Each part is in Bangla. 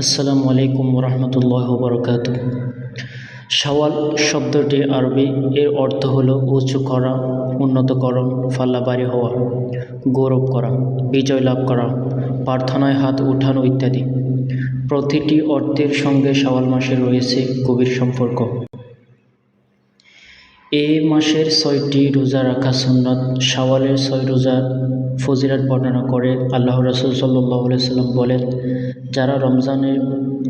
আসসালামু আলাইকুম রহমতুল্লাহ বরকাত সওয়াল শব্দটি আরবি, এর অর্থ হল উঁচু করা উন্নতকরণ ফাল্লাবাড়ি হওয়া, গৌরব করা, বিজয় লাভ করা, প্রার্থনায় হাত উঠানো ইত্যাদি। প্রতিটি অর্থের সঙ্গে সওয়াল মাসে রয়েছে গভীর সম্পর্ক। এ মাসের ছয়টি রোজা রাখা সুন্নত, শাওয়ালের ছয় রোজা ফজিলাত বর্ণনা করে আল্লাহ রসুল সাল্লাহ সাল্লাম বলেন, যারা রমজানের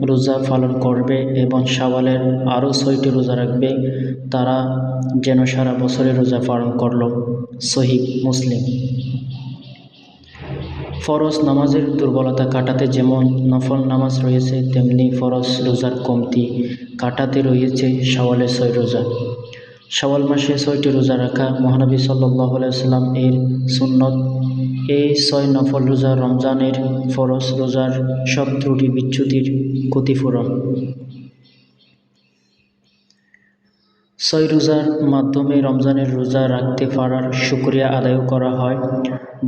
রোজা পালন করবে এবং শাওয়ালের আরও ছয়টি রোজা রাখবে, তারা যেন সারা বছরের রোজা পালন করল। সহি মুসলিম। ফরজ নামাজের দুর্বলতা কাটাতে যেমন নফল নামাজ রয়েছে, তেমনি ফরজ রোজার কমতি কাটাতে রয়েছে শাওয়ালের ছয় রোজা। শাওয়াল মাসে ছয়টি রোজা রাখা মহানবী সাল্লাহ সাল্লাম এর সুন্নত। এই ছয় নফল রোজা রমজানের ফরজ রোজার সব ত্রুটি বিচ্যুতির ক্ষতিপূরণ। ছয় রোজার মাধ্যমে রমজানের রোজা রাখতে পারার শুক্রিয়া আদায় করা হয়।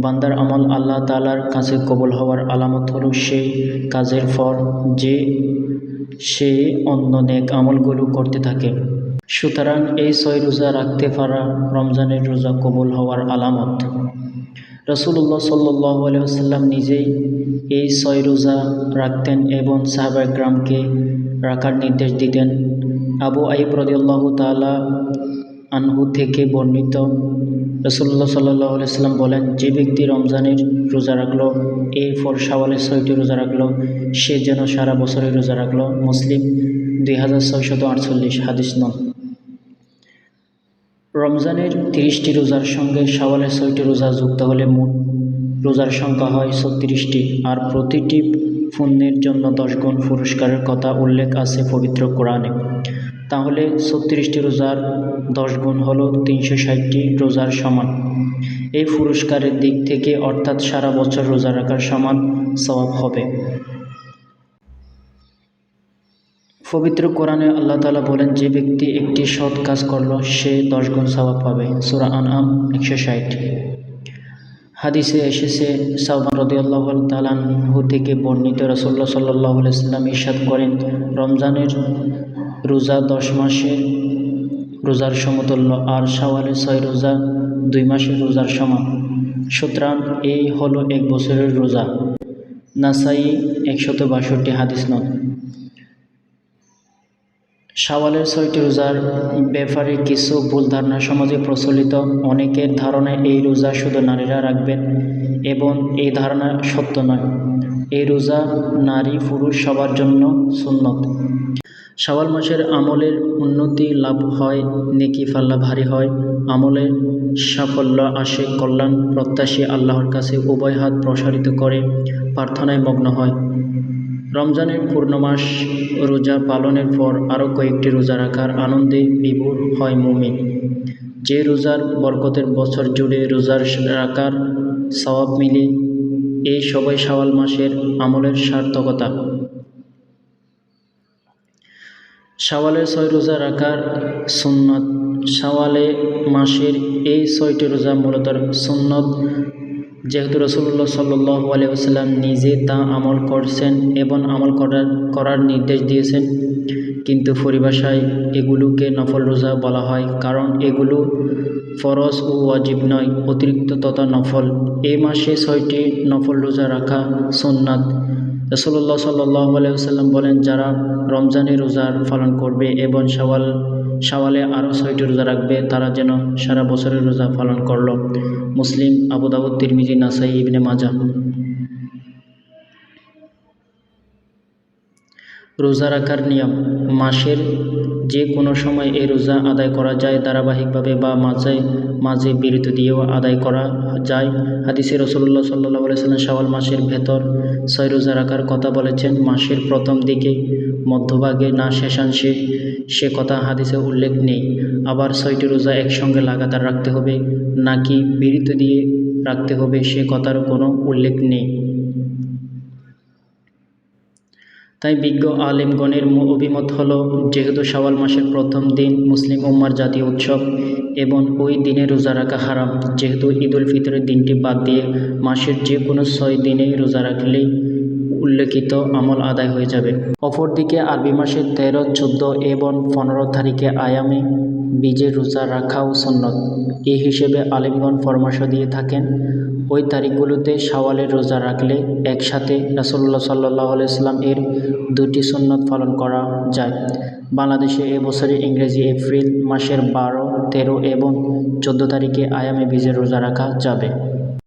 বান্দার আমল আল্লাহ তালার কাছে কবল হওয়ার আলামত হল সেই কাজের ফল যে সে অন্য নেক আমলগুলো করতে থাকে। সুতরাং এই ছয় রোজা রাখতে পারা রমজানের রোজা কবুল হওয়ার আলামত। রসুল্লাহ সাল্লাহ নিজেই এই ছয় রোজা রাখতেন এবং সাহাবাগ্রামকে রাখার নির্দেশ দিতেন। আবু আইব রদিয়াল্লাহ তালা আনহু থেকে বর্ণিত রসুল্লাহ সাল্লাহ আলাইসাল্লাম বলেন, যে ব্যক্তি রমজানের রোজা রাখল এরপর সাওয়ালের ছয়টি রোজা রাখল, সে যেন সারা বছরের রোজা রাখল। মুসলিম দুই হাজার ছয়শত আটচল্লিশ হাদিস নন রমজানের তিরিশটি রোজার সঙ্গে শাওয়ালের ছয়টি রোজা যুক্ত হলে মোট রোজার সংখ্যা হয় ছত্রিশটি। আর প্রতিটি পুণ্যের জন্য দশ গুণ পুরস্কারের কথা উল্লেখ আছে পবিত্র কোরআনে। তাহলে ছত্রিশটি রোজার দশ গুণ হল তিনশো ষাটটি রোজার সমান। এই পুরস্কারের দিক থেকে অর্থাৎ সারা বছর রোজা রাখার সমান স্বভাব হবে। পবিত্র কোরআনে আল্লাহ তালা বলেন, যে ব্যক্তি একটি সৎ কাজ করল, সে দশ গুণ স্বভাব পাবে। সুরা আন আম একশো ষাট। হাদিসে এসেছে সাউবান রদি আল্লাহ তালাহু থেকে বর্ণিত রসল্লা সাল্লাহ ইসলাম ইসাদ করেন, রমজানের রোজা দশ মাসের রোজার সমতুল্য, আর শাওয়ালের ছয় রোজা দুই মাসের রোজার সমান। সুতরাং এই হলো এক বছরের রোজা। নাসাই একশত বাষট্টি হাদিস নন শাওয়ালের ছয়টি রোজার ব্যাপারে কিছু ভুল ধারণা সমাজে প্রচলিত। অনেকের ধারণায় এই রোজা শুধু নারীরা রাখবেন এবং এই ধারণা সত্য নয়। এই রোজা নারী পুরুষ সবার জন্য সুন্নত। শাওয়াল মাসের আমলের উন্নতি লাভ হয়, নেকি ফাল্লা ভারী হয়। আমলের সাফল্য আসে, কল্যাণ প্রত্যাশী আল্লাহর কাছে উভয় হাত প্রসারিত করে, প্রার্থনায় মগ্ন হয়। রমজানের পূর্ণমাস রোজা পালনের পর আরও কয়েকটি রোজা রাখার আনন্দে বিভোর হয় মুমিন। যে রোজার বরকতের বছর জুড়ে রোজার রাখার সবাব মিলে, এই সবাই শাওয়াল মাসের আমলের সার্থকতা। শাওয়ালের ছয় রোজা রাখার সুন্নত। শাওয়ালে মাসের এই ছয়টি রোজা মূলত সুন্নত যেহেতু রসুল্লাহ সাল্লাহ আলিয়াল্লাম নিজে তা আমল করছেন এবং আমল করার করার নির্দেশ দিয়েছেন, কিন্তু পরিভাষায় এগুলোকে নফল রোজা বলা হয়, কারণ এগুলো ফরজ ও ওয়াজিব নয়, অতিরিক্ত তথা নফল। এই মাসে ছয়টি নফল রোজা রাখা সোননাথ রসুল্লাহ সাল্লাহ আলিয়াল্লাম বলেন, যারা রমজানের রোজার পালন করবে এবং সওয়াল সওয়ালে আরও ছয়টি রোজা রাখবে, তারা যেন সারা বছরের রোজা পালন করল। মুসলিম আবুদাবুদ্দির মিজি নাসাই, ইবনে মাজা রোজা রাখার নিয়ম। মাসের যে কোনো সময় এই রোজা আদায় করা যায় ধারাবাহিকভাবে বা মাঝে মাঝে বিরতি দিয়েও আদায় করা যায়। হাদিসে রসল্লা সাল্লাহ সাল্লাম শাওয়াল মাসের ভেতর ছয় রোজা রাখার কথা বলেছেন। মাসের প্রথম দিকে, মধ্যভাগে না শেষাংশে সে কথা হাদিসে উল্লেখ নেই। আবার ছয়টি রোজা একসঙ্গে লাগাতার রাখতে হবে, নাকি বিরতি দিয়ে রাখতে হবে সে কথার কোনো উল্লেখ নেই। তাই বিজ্ঞ আলেমগণের অভিমত হল, যেহেতু শাওয়াল মাসের প্রথম দিন মুসলিম উম্মার জাতীয় উৎসব এবং ওই দিনে রোজা রাখা হারাম, যেহেতু ঈদ উল ফিতরের দিনটি বাদ দিয়ে মাসের যে কোনো ছয় দিনে রোজা রাখলেই উল্লেখিত আমল আদায় হয়ে যাবে। অপরদিকে আরবি মাসের তেরো, চোদ্দ এবং পনেরো তারিখে আয়ামে বীজের রোজা রাখাও সুন্নত। এই হিসেবে আলিমগণ পরামর্শ দিয়ে থাকেন ওই তারিখগুলোতে সাওয়ালের রোজা রাখলে একসাথে রাসুল্লাহ সাল্লাহ আলাইসলাম এর দুটি সুন্নত পালন করা যায়। বাংলাদেশে এবছরে ইংরেজি এপ্রিল মাসের বারো, তেরো এবং চোদ্দ তারিখে আয়ামে বীজের রোজা রাখা যাবে।